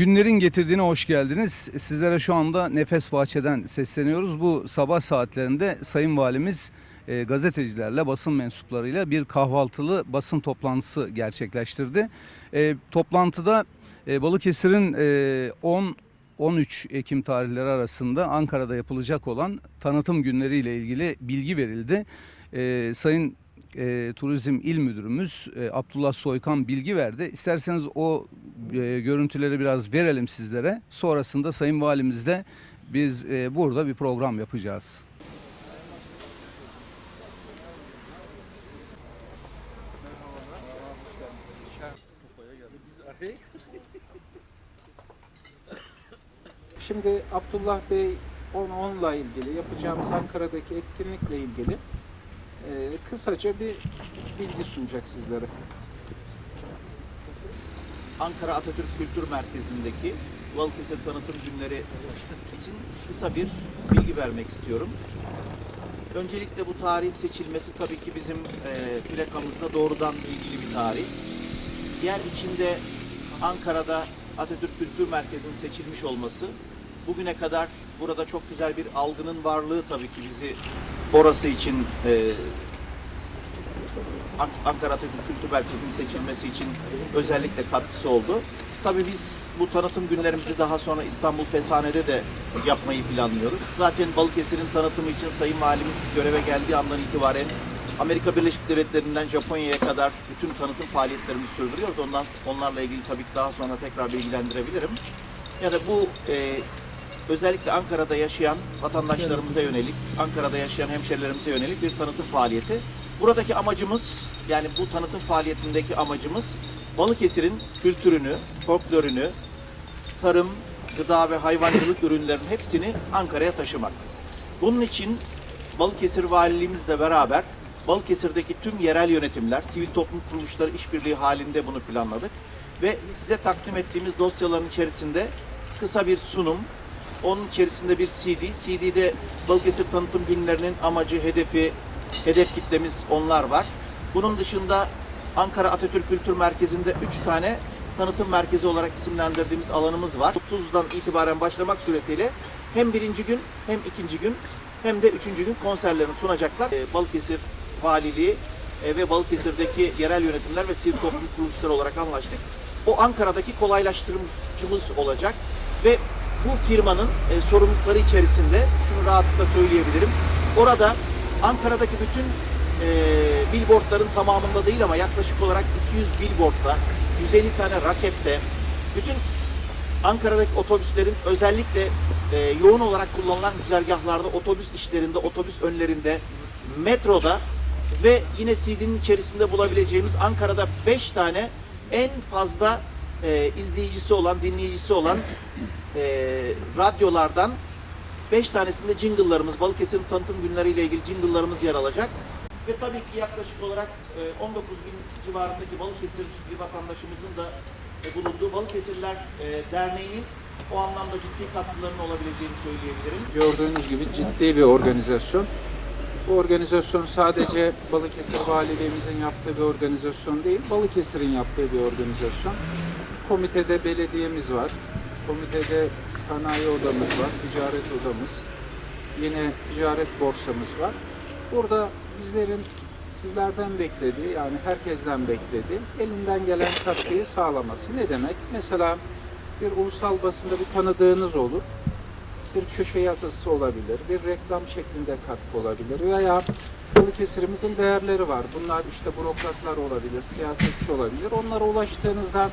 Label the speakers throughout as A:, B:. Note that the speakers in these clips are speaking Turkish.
A: Günlerin getirdiğine hoş geldiniz. Sizlere şu anda Nefes Bahçe'den sesleniyoruz. Bu sabah saatlerinde Sayın Valimiz e, gazetecilerle, basın mensuplarıyla bir kahvaltılı basın toplantısı gerçekleştirdi. E, toplantıda e, Balıkesir'in e, 10 13 Ekim tarihleri arasında Ankara'da yapılacak olan tanıtım günleriyle ilgili bilgi verildi. E, Sayın e, Turizm İl Müdürümüz e, Abdullah Soykan bilgi verdi. İsterseniz o e, görüntüleri biraz verelim sizlere. Sonrasında Sayın Valimizle biz e, burada bir program yapacağız.
B: Şimdi Abdullah Bey 10-10'la ilgili yapacağımız Ankara'daki etkinlikle ilgili kısaca bir bilgi sunacak sizlere.
C: Ankara Atatürk Kültür Merkezi'ndeki Balıkesir Tanıtım Günleri için kısa bir bilgi vermek istiyorum. Öncelikle bu tarihin seçilmesi tabii ki bizim e, plakamızda doğrudan ilgili bir tarih. Yer içinde Ankara'da Atatürk Kültür Merkezi'nin seçilmiş olması bugüne kadar burada çok güzel bir algının varlığı tabii ki bizi orası için e, An- Ankara Atatürk Kültür Merkezi'nin seçilmesi için özellikle katkısı oldu. Tabii biz bu tanıtım günlerimizi daha sonra İstanbul Fesane'de de yapmayı planlıyoruz. Zaten Balıkesir'in tanıtımı için Sayın Valimiz göreve geldiği andan itibaren Amerika Birleşik Devletleri'nden Japonya'ya kadar bütün tanıtım faaliyetlerimizi sürdürüyoruz. Ondan onlarla ilgili tabii daha sonra tekrar bilgilendirebilirim. Yani bu e, özellikle Ankara'da yaşayan vatandaşlarımıza yönelik, Ankara'da yaşayan hemşerilerimize yönelik bir tanıtım faaliyeti. Buradaki amacımız, yani bu tanıtım faaliyetindeki amacımız Balıkesir'in kültürünü, folklorünü, tarım, gıda ve hayvancılık ürünlerinin hepsini Ankara'ya taşımak. Bunun için Balıkesir Valiliğimizle beraber Balıkesir'deki tüm yerel yönetimler, sivil toplum kuruluşları işbirliği halinde bunu planladık. Ve size takdim ettiğimiz dosyaların içerisinde kısa bir sunum, onun içerisinde bir CD. CD'de Balıkesir tanıtım günlerinin amacı, hedefi, hedef kitlemiz onlar var. Bunun dışında Ankara Atatürk Kültür Merkezi'nde 3 tane tanıtım merkezi olarak isimlendirdiğimiz alanımız var. 30'dan itibaren başlamak suretiyle hem birinci gün hem ikinci gün hem de üçüncü gün konserlerini sunacaklar. Ee, Balıkesir Valiliği e, ve Balıkesir'deki yerel yönetimler ve sivil toplum kuruluşları olarak anlaştık. O Ankara'daki kolaylaştırıcımız olacak ve bu firmanın e, sorumlulukları içerisinde şunu rahatlıkla söyleyebilirim. Orada Ankara'daki bütün e, billboardların tamamında değil ama yaklaşık olarak 200 billboardta, 150 tane rakette, bütün Ankara'daki otobüslerin özellikle e, yoğun olarak kullanılan güzergahlarda, otobüs işlerinde, otobüs önlerinde, metroda ve yine CD'nin içerisinde bulabileceğimiz Ankara'da 5 tane en fazla e, izleyicisi olan, dinleyicisi olan e, radyolardan 5 tanesinde jingle'larımız, Balıkesir'in tanıtım günleriyle ilgili jingle'larımız yer alacak. Ve tabii ki yaklaşık olarak e, 19 bin civarındaki Balıkesir bir vatandaşımızın da e, bulunduğu Balıkesirler e, Derneği'nin o anlamda ciddi katkılarının olabileceğini söyleyebilirim.
B: Gördüğünüz gibi ciddi bir organizasyon. Bu organizasyon sadece Balıkesir Valiliğimizin yaptığı bir organizasyon değil, Balıkesir'in yaptığı bir organizasyon. Komitede belediyemiz var, komitede sanayi odamız var, ticaret odamız, yine ticaret borsamız var. Burada bizlerin sizlerden beklediği, yani herkesten beklediği, elinden gelen katkıyı sağlaması. Ne demek? Mesela bir ulusal basında bir tanıdığınız olur bir köşe yazısı olabilir, bir reklam şeklinde katkı olabilir veya Balıkesir'imizin değerleri var. Bunlar işte bürokratlar olabilir, siyasetçi olabilir. Onlara ulaştığınızda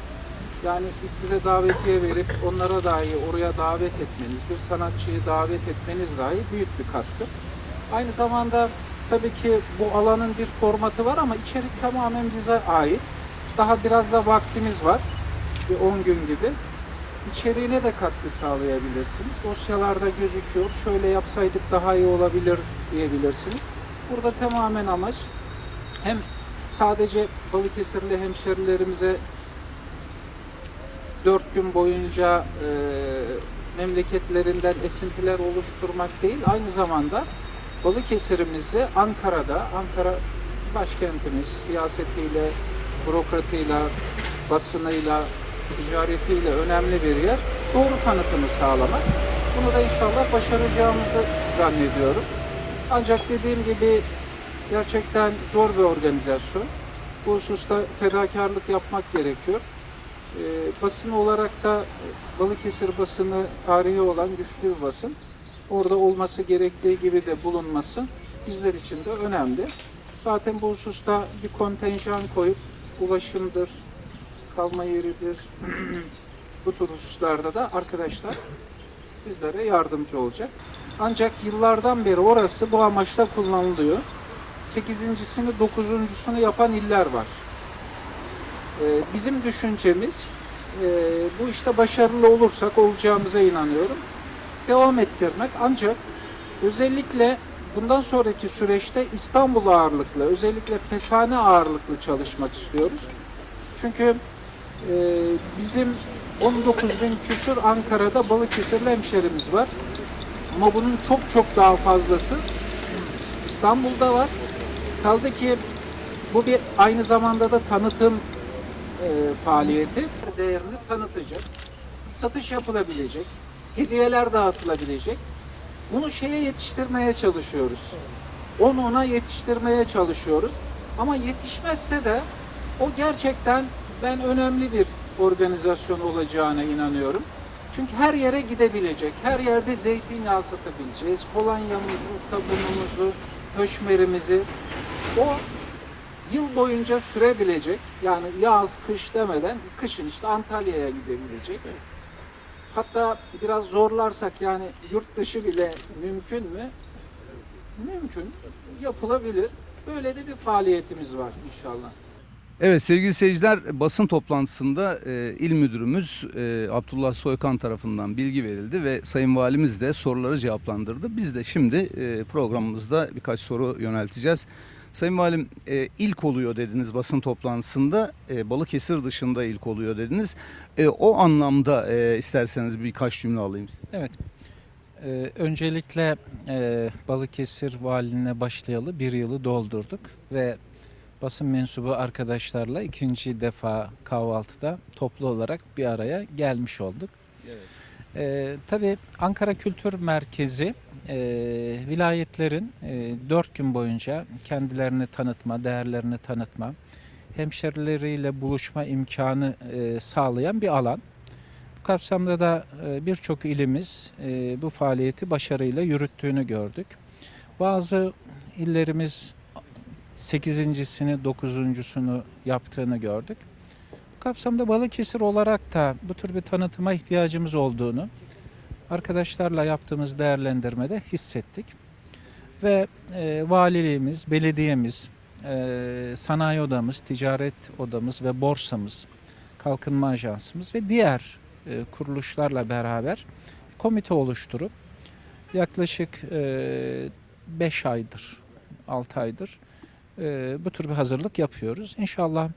B: yani biz size davetiye verip onlara dahi oraya davet etmeniz, bir sanatçıyı davet etmeniz dahi büyük bir katkı. Aynı zamanda tabii ki bu alanın bir formatı var ama içerik tamamen bize ait. Daha biraz da vaktimiz var. Bir 10 gün gibi içeriğine de katkı sağlayabilirsiniz. Dosyalarda gözüküyor. Şöyle yapsaydık daha iyi olabilir diyebilirsiniz. Burada tamamen amaç hem sadece Balıkesirli hemşerilerimize dört gün boyunca e, memleketlerinden esintiler oluşturmak değil, aynı zamanda Balıkesir'imizi Ankara'da, Ankara başkentimiz siyasetiyle, bürokratıyla, basınıyla,
D: ticaretiyle önemli bir yer. Doğru tanıtımı sağlamak. Bunu da inşallah başaracağımızı zannediyorum. Ancak dediğim gibi gerçekten zor bir organizasyon. Bu hususta fedakarlık yapmak gerekiyor. Ee, basın olarak da Balıkesir basını tarihi olan güçlü bir basın. Orada olması gerektiği gibi de bulunması bizler için de önemli. Zaten bu hususta bir kontenjan koyup ulaşımdır, kalma yeridir, bu tür hususlarda da arkadaşlar sizlere yardımcı olacak. Ancak yıllardan beri orası bu amaçla kullanılıyor. Sekizincisini, dokuzuncusunu yapan iller var. Ee, bizim düşüncemiz e, bu işte başarılı olursak olacağımıza inanıyorum. Devam ettirmek ancak özellikle bundan sonraki süreçte İstanbul ağırlıklı, özellikle Fesane ağırlıklı çalışmak istiyoruz. Çünkü e, bizim 19 bin küsur Ankara'da Balıkesirli hemşerimiz var. Ama bunun çok çok daha fazlası İstanbul'da var. Kaldı ki bu bir aynı zamanda da tanıtım e, faaliyeti. Değerini tanıtacak, satış yapılabilecek, hediyeler dağıtılabilecek. Bunu şeye yetiştirmeye çalışıyoruz. On ona yetiştirmeye çalışıyoruz. Ama yetişmezse de o gerçekten ben önemli bir organizasyon olacağına inanıyorum. Çünkü her yere gidebilecek, her yerde zeytinyağı satabileceğiz, kolonyamızı, sabunumuzu, höşmerimizi. O yıl boyunca sürebilecek, yani yaz, kış demeden kışın işte Antalya'ya gidebilecek. Hatta biraz zorlarsak yani yurt dışı bile mümkün mü? Mümkün. Yapılabilir. Böyle de bir faaliyetimiz var inşallah.
A: Evet sevgili seyirciler basın toplantısında e, il müdürümüz e, Abdullah Soykan tarafından bilgi verildi ve Sayın Valimiz de soruları cevaplandırdı. Biz de şimdi e, programımızda birkaç soru yönelteceğiz. Sayın Valim e, ilk oluyor dediniz basın toplantısında e, Balıkesir dışında ilk oluyor dediniz. E, o anlamda e, isterseniz birkaç cümle alayım.
B: Evet. Ee, öncelikle e, Balıkesir valiliğine başlayalı bir yılı doldurduk ve basın mensubu arkadaşlarla ikinci defa kahvaltıda toplu olarak bir araya gelmiş olduk. Ee, tabii Ankara Kültür Merkezi e, vilayetlerin e, dört gün boyunca kendilerini tanıtma, değerlerini tanıtma, hemşerileriyle buluşma imkanı e, sağlayan bir alan. Bu kapsamda da e, birçok ilimiz e, bu faaliyeti başarıyla yürüttüğünü gördük. Bazı illerimiz 8.sini 9.sunu yaptığını gördük. Bu kapsamda Balıkesir olarak da bu tür bir tanıtıma ihtiyacımız olduğunu arkadaşlarla yaptığımız değerlendirmede hissettik. Ve e, valiliğimiz, belediyemiz, e, sanayi odamız, ticaret odamız ve borsamız, kalkınma ajansımız ve diğer e, kuruluşlarla beraber komite oluşturup yaklaşık 5 aydır, 6 aydır e, bu tür bir hazırlık yapıyoruz. İnşallah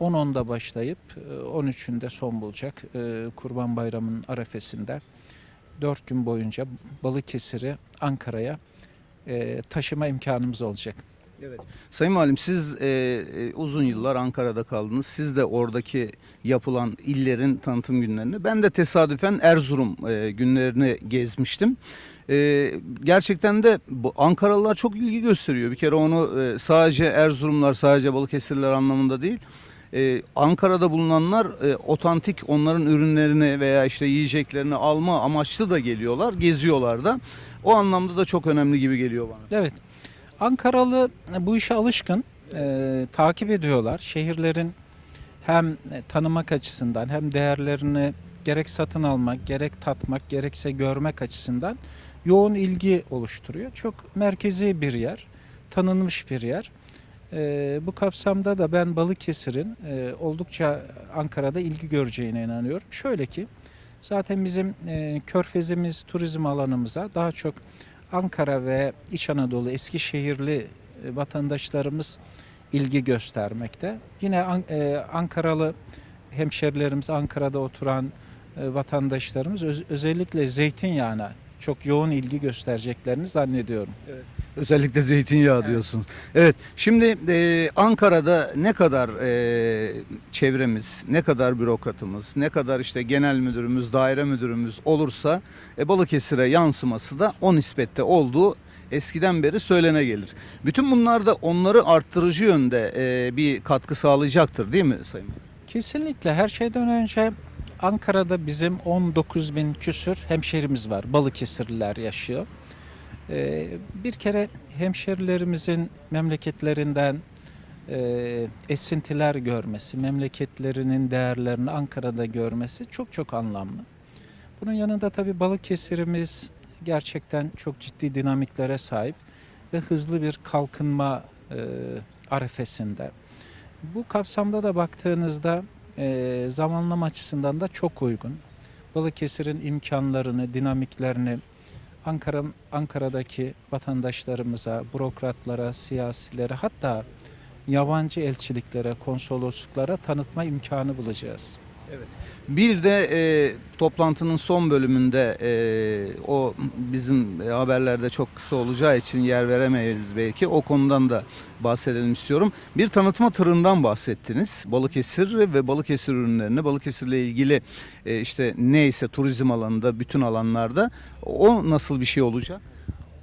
B: 10-10'da başlayıp e, 13'ünde son bulacak e, Kurban Bayramı'nın arefesinde 4 gün boyunca Balıkesir'i Ankara'ya e, taşıma imkanımız olacak.
A: Sayın Valim siz e, e, uzun yıllar Ankara'da kaldınız. Siz de oradaki yapılan illerin tanıtım günlerini. Ben de tesadüfen Erzurum e, günlerini gezmiştim. E, gerçekten de bu Ankaralılar çok ilgi gösteriyor. Bir kere onu e, sadece Erzurumlar, sadece Balıkesirliler anlamında değil. E, Ankara'da bulunanlar e, otantik onların ürünlerini veya işte yiyeceklerini alma amaçlı da geliyorlar, geziyorlar da. O anlamda da çok önemli gibi geliyor bana.
B: Evet. Ankaralı bu işe alışkın. Ee, takip ediyorlar. Şehirlerin hem e, tanımak açısından hem değerlerini gerek satın almak, gerek tatmak, gerekse görmek açısından yoğun ilgi oluşturuyor. Çok merkezi bir yer, tanınmış bir yer. Ee, bu kapsamda da ben Balıkesir'in e, oldukça Ankara'da ilgi göreceğine inanıyorum. Şöyle ki zaten bizim e, körfezimiz turizm alanımıza daha çok Ankara ve İç Anadolu Eskişehirli e, vatandaşlarımız ilgi göstermekte. Yine e, Ankaralı hemşerilerimiz, Ankara'da oturan e, vatandaşlarımız öz- özellikle zeytinyağına çok yoğun ilgi göstereceklerini zannediyorum.
A: Özellikle zeytinyağı diyorsunuz. Evet. Şimdi e, Ankara'da ne kadar e, çevremiz, ne kadar bürokratımız, ne kadar işte genel müdürümüz, daire müdürümüz olursa e, Balıkesir'e yansıması da o nispette olduğu eskiden beri söylene gelir. Bütün bunlar da onları arttırıcı yönde e, bir katkı sağlayacaktır değil mi Sayın?
B: Kesinlikle her şeyden önce Ankara'da bizim 19 bin küsür hemşerimiz var. Balıkesirliler yaşıyor. Ee, bir kere hemşerilerimizin memleketlerinden e, esintiler görmesi, memleketlerinin değerlerini Ankara'da görmesi çok çok anlamlı. Bunun yanında tabii Balıkesir'imiz gerçekten çok ciddi dinamiklere sahip ve hızlı bir kalkınma e, arefesinde. Bu kapsamda da baktığınızda e, zamanlama açısından da çok uygun. Balıkesir'in imkanlarını, dinamiklerini Ankara Ankara'daki vatandaşlarımıza, bürokratlara, siyasilere hatta yabancı elçiliklere, konsolosluklara tanıtma imkanı bulacağız.
A: Bir de e, toplantının son bölümünde e, o bizim e, haberlerde çok kısa olacağı için yer veremeyiz belki. O konudan da bahsedelim istiyorum. Bir tanıtma tırından bahsettiniz. Balıkesir ve Balıkesir ürünlerini, Balıkesir'le ilgili e, işte neyse turizm alanında, bütün alanlarda o nasıl bir şey olacak?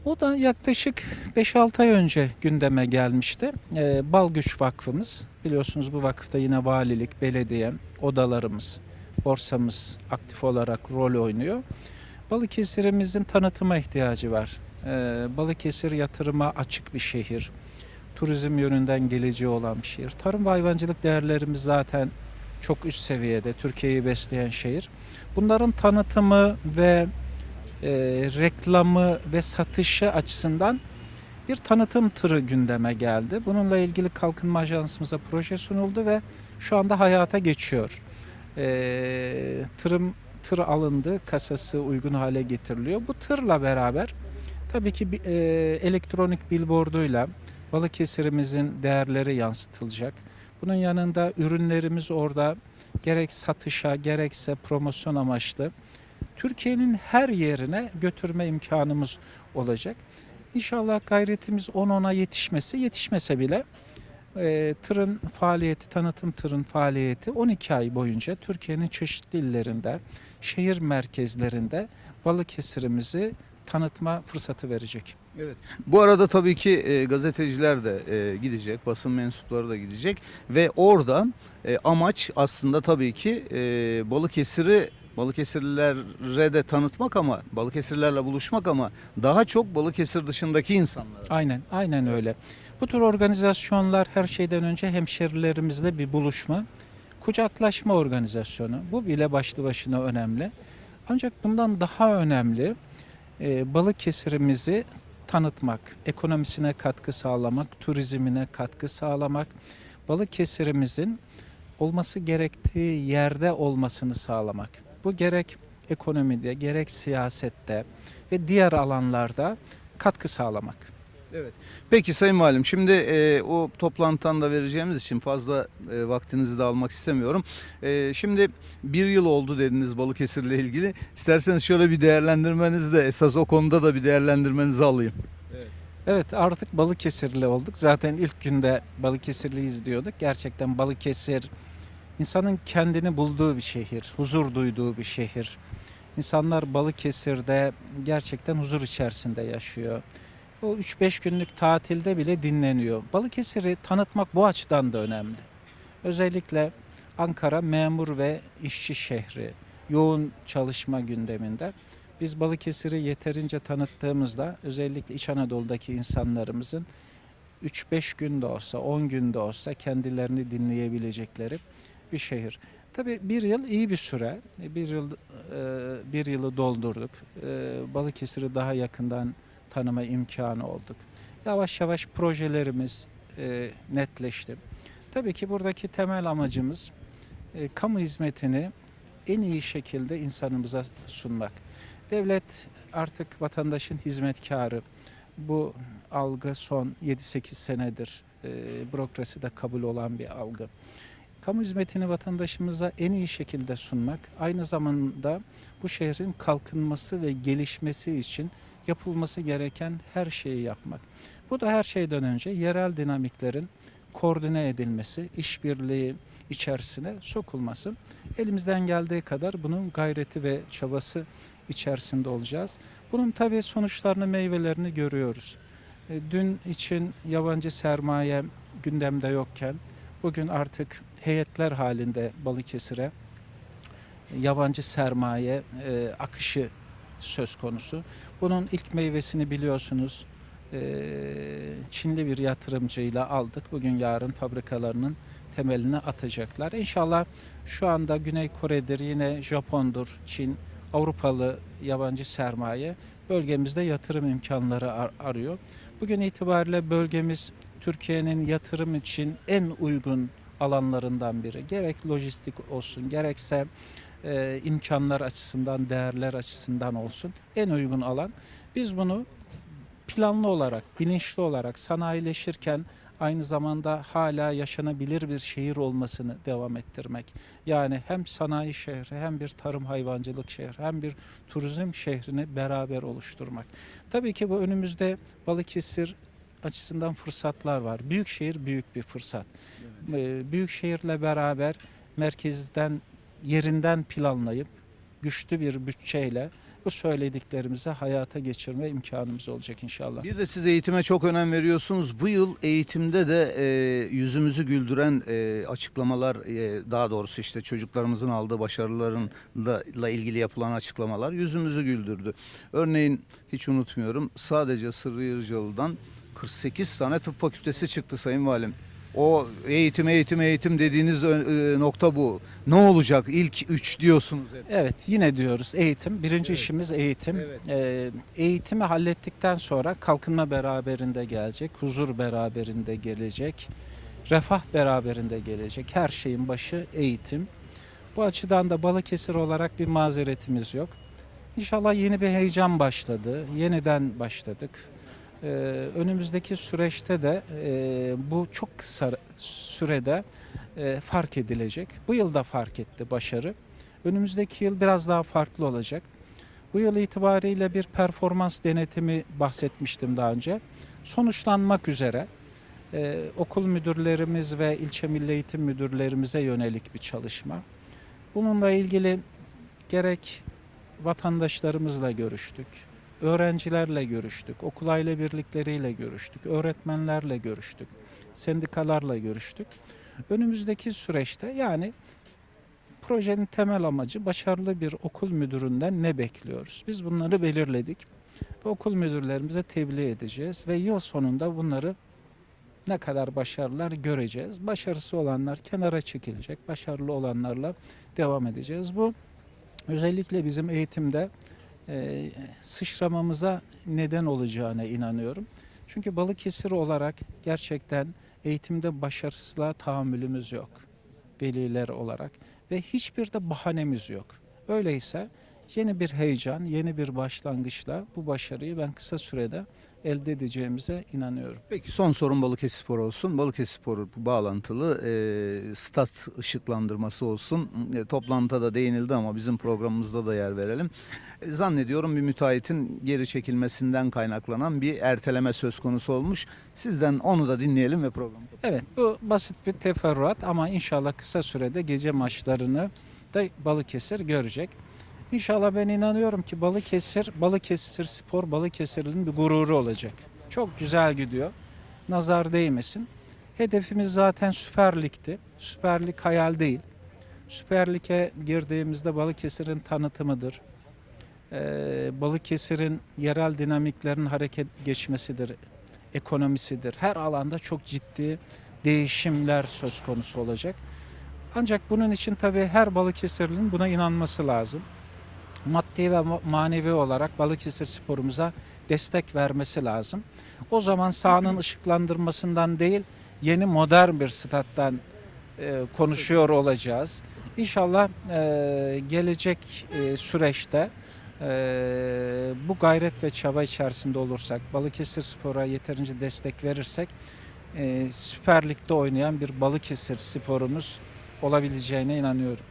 B: O da yaklaşık 5-6 ay önce gündeme gelmişti. Ee, Balgüç Vakfımız, biliyorsunuz bu vakıfta yine valilik, belediye, odalarımız, borsamız aktif olarak rol oynuyor. Balıkesir'imizin tanıtıma ihtiyacı var. Ee, Balıkesir yatırıma açık bir şehir. Turizm yönünden geleceği olan bir şehir. Tarım ve hayvancılık değerlerimiz zaten çok üst seviyede. Türkiye'yi besleyen şehir. Bunların tanıtımı ve e, reklamı ve satışı açısından bir tanıtım tırı gündeme geldi. Bununla ilgili Kalkınma Ajansımıza proje sunuldu ve şu anda hayata geçiyor. E, tırım tır alındı, kasası uygun hale getiriliyor. Bu tırla beraber tabii ki e, elektronik billboarduyla Balıkesir'imizin değerleri yansıtılacak. Bunun yanında ürünlerimiz orada gerek satışa gerekse promosyon amaçlı Türkiye'nin her yerine götürme imkanımız olacak. İnşallah gayretimiz 10-10'a yetişmesi, yetişmese bile e, tırın faaliyeti, tanıtım tırın faaliyeti 12 ay boyunca Türkiye'nin çeşitli illerinde, şehir merkezlerinde Balıkesir'imizi tanıtma fırsatı verecek.
A: Evet. Bu arada tabii ki e, gazeteciler de e, gidecek, basın mensupları da gidecek ve orada e, amaç aslında tabii ki e, Balıkesir'i Balıkesirlilere de tanıtmak ama Balıkesirlerle buluşmak ama daha çok Balıkesir dışındaki insanlara.
B: Aynen, aynen öyle. Bu tür organizasyonlar her şeyden önce hemşerilerimizle bir buluşma, kucaklaşma organizasyonu. Bu bile başlı başına önemli. Ancak bundan daha önemli e, Balıkesir'imizi tanıtmak, ekonomisine katkı sağlamak, turizmine katkı sağlamak, Balıkesir'imizin olması gerektiği yerde olmasını sağlamak. Bu gerek ekonomide, gerek siyasette ve diğer alanlarda katkı sağlamak.
A: Evet. Peki Sayın Valim şimdi e, o toplantıdan da vereceğimiz için fazla e, vaktinizi de almak istemiyorum. E, şimdi bir yıl oldu dediniz Balıkesir'le ilgili. İsterseniz şöyle bir değerlendirmenizi de esas o konuda da bir değerlendirmenizi alayım.
B: Evet artık Balıkesirli olduk. Zaten ilk günde Balıkesirliyiz diyorduk. Gerçekten Balıkesir insanın kendini bulduğu bir şehir, huzur duyduğu bir şehir. İnsanlar Balıkesir'de gerçekten huzur içerisinde yaşıyor. O 3-5 günlük tatilde bile dinleniyor. Balıkesir'i tanıtmak bu açıdan da önemli. Özellikle Ankara memur ve işçi şehri, yoğun çalışma gündeminde. Biz Balıkesir'i yeterince tanıttığımızda özellikle İç Anadolu'daki insanlarımızın 3-5 gün de olsa, 10 gün de olsa kendilerini dinleyebilecekleri bir şehir. Tabii bir yıl iyi bir süre. Bir yıl e, bir yılı doldurduk. E, Balıkesir'i daha yakından tanıma imkanı olduk. Yavaş yavaş projelerimiz e, netleşti. Tabii ki buradaki temel amacımız e, kamu hizmetini en iyi şekilde insanımıza sunmak. Devlet artık vatandaşın hizmetkarı. Bu algı son 7-8 senedir e, bürokraside kabul olan bir algı. Kamu hizmetini vatandaşımıza en iyi şekilde sunmak, aynı zamanda bu şehrin kalkınması ve gelişmesi için yapılması gereken her şeyi yapmak. Bu da her şeyden önce yerel dinamiklerin koordine edilmesi, işbirliği içerisine sokulması. Elimizden geldiği kadar bunun gayreti ve çabası içerisinde olacağız. Bunun tabii sonuçlarını, meyvelerini görüyoruz. E, Dün için yabancı sermaye gündemde yokken bugün artık heyetler halinde Balıkesir'e yabancı sermaye e, akışı söz konusu. Bunun ilk meyvesini biliyorsunuz. e, Çinli bir yatırımcıyla aldık. Bugün yarın fabrikalarının temelini atacaklar. İnşallah şu anda Güney Kore'dir, yine Japon'dur, Çin, Avrupalı yabancı sermaye bölgemizde yatırım imkanları ar- arıyor. Bugün itibariyle bölgemiz Türkiye'nin yatırım için en uygun alanlarından biri. Gerek lojistik olsun, gerekse e, imkanlar açısından, değerler açısından olsun en uygun alan. Biz bunu planlı olarak, bilinçli olarak sanayileşirken aynı zamanda hala yaşanabilir bir şehir olmasını devam ettirmek. Yani hem sanayi şehri hem bir tarım hayvancılık şehri hem bir turizm şehrini beraber oluşturmak. Tabii ki bu önümüzde Balıkesir açısından fırsatlar var. Büyük şehir büyük bir fırsat. Ee, Büyük şehirle beraber merkezden yerinden planlayıp güçlü bir bütçeyle bu söylediklerimizi hayata geçirme imkanımız olacak inşallah.
A: Bir de siz eğitime çok önem veriyorsunuz. Bu yıl eğitimde de e, yüzümüzü güldüren e, açıklamalar, e, daha doğrusu işte çocuklarımızın aldığı başarılarıyla ilgili yapılan açıklamalar yüzümüzü güldürdü. Örneğin hiç unutmuyorum sadece Sırrı Yırcalı'dan 48 tane tıp fakültesi çıktı Sayın Valim. O eğitim, eğitim, eğitim dediğiniz ö- e, nokta bu. Ne olacak? İlk üç diyorsunuz hep.
B: Evet yine diyoruz eğitim. Birinci
A: Evet.
B: işimiz eğitim.
A: Evet.
B: Ee, eğitimi hallettikten sonra kalkınma beraberinde gelecek, huzur beraberinde gelecek, refah beraberinde gelecek. Her şeyin başı eğitim. Bu açıdan da Balıkesir olarak bir mazeretimiz yok. İnşallah yeni bir heyecan başladı. Yeniden başladık. Ee, önümüzdeki süreçte de e, bu çok kısa sürede e, fark edilecek. Bu yıl da fark etti başarı. Önümüzdeki yıl biraz daha farklı olacak. Bu yıl itibariyle bir performans denetimi bahsetmiştim daha önce. Sonuçlanmak üzere e, okul müdürlerimiz ve ilçe milli eğitim müdürlerimize yönelik bir çalışma. Bununla ilgili gerek vatandaşlarımızla görüştük, öğrencilerle görüştük, okul aile birlikleriyle görüştük, öğretmenlerle görüştük, sendikalarla görüştük. Önümüzdeki süreçte yani projenin temel amacı başarılı bir okul müdüründen ne bekliyoruz? Biz bunları belirledik ve okul müdürlerimize tebliğ edeceğiz ve yıl sonunda bunları ne kadar başarılar göreceğiz. Başarısı olanlar kenara çekilecek, başarılı olanlarla devam edeceğiz. Bu özellikle bizim eğitimde e, sıçramamıza neden olacağına inanıyorum. Çünkü Balıkesir olarak gerçekten eğitimde başarısızlığa tahammülümüz yok. Veliler olarak ve hiçbir de bahanemiz yok. Öyleyse yeni bir heyecan, yeni bir başlangıçla bu başarıyı ben kısa sürede elde edeceğimize inanıyorum.
A: Peki son sorun Balıkesirspor olsun. Balıkesirspor bağlantılı e, stat ışıklandırması olsun. E, toplantıda da değinildi ama bizim programımızda da yer verelim. E, zannediyorum bir müteahhitin geri çekilmesinden kaynaklanan bir erteleme söz konusu olmuş. Sizden onu da dinleyelim ve programı
B: Evet bu basit bir teferruat ama inşallah kısa sürede gece maçlarını da Balıkesir görecek. İnşallah ben inanıyorum ki Balıkesir, Balıkesir Spor Balıkesir'in bir gururu olacak. Çok güzel gidiyor. Nazar değmesin. Hedefimiz zaten Süper Lig'ti. Süper Lig hayal değil. Süper Lig'e girdiğimizde Balıkesir'in tanıtımıdır. Ee, Balıkesir'in yerel dinamiklerin hareket geçmesidir. Ekonomisidir. Her alanda çok ciddi değişimler söz konusu olacak. Ancak bunun için tabii her Balıkesirli'nin buna inanması lazım. Maddi ve ma- manevi olarak Balıkesir sporumuza destek vermesi lazım. O zaman sahanın ışıklandırmasından değil, yeni modern bir stat'tan e, konuşuyor olacağız. İnşallah e, gelecek e, süreçte e, bu gayret ve çaba içerisinde olursak, Balıkesir Spor'a yeterince destek verirsek, e, Süper Lig'de oynayan bir Balıkesir sporumuz olabileceğine inanıyorum.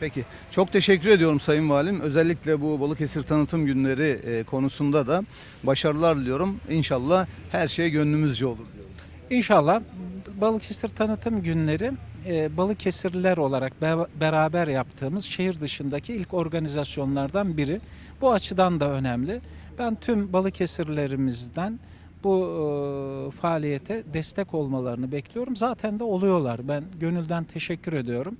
A: Peki. Çok teşekkür ediyorum Sayın Valim. Özellikle bu Balıkesir Tanıtım Günleri e, konusunda da başarılar diliyorum. İnşallah her şey gönlümüzce olur diyorum.
B: İnşallah Balıkesir Tanıtım Günleri e, Balıkesirliler olarak be- beraber yaptığımız şehir dışındaki ilk organizasyonlardan biri. Bu açıdan da önemli. Ben tüm Balıkesirlerimizden bu e, faaliyete destek olmalarını bekliyorum. Zaten de oluyorlar. Ben gönülden teşekkür ediyorum.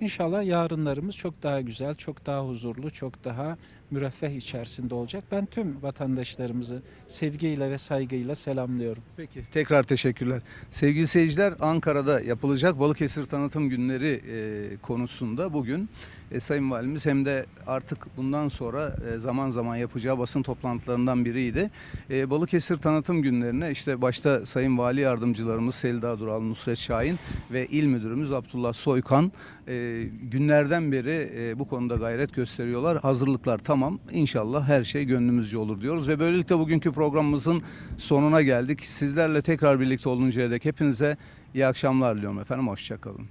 B: İnşallah yarınlarımız çok daha güzel, çok daha huzurlu, çok daha müreffeh içerisinde olacak. Ben tüm vatandaşlarımızı sevgiyle ve saygıyla selamlıyorum.
A: Peki. Tekrar teşekkürler. Sevgili seyirciler Ankara'da yapılacak Balıkesir Tanıtım Günleri e, konusunda bugün e, Sayın Valimiz hem de artık bundan sonra e, zaman zaman yapacağı basın toplantılarından biriydi. E, Balıkesir Tanıtım Günlerine işte başta Sayın Vali Yardımcılarımız Selda Dural, Nusret Şahin ve İl Müdürümüz Abdullah Soykan e, günlerden beri e, bu konuda gayret gösteriyorlar. Hazırlıklar tamam. İnşallah her şey gönlümüzce olur diyoruz ve böylelikle bugünkü programımızın sonuna geldik. Sizlerle tekrar birlikte oluncaya dek hepinize iyi akşamlar diliyorum efendim. Hoşçakalın.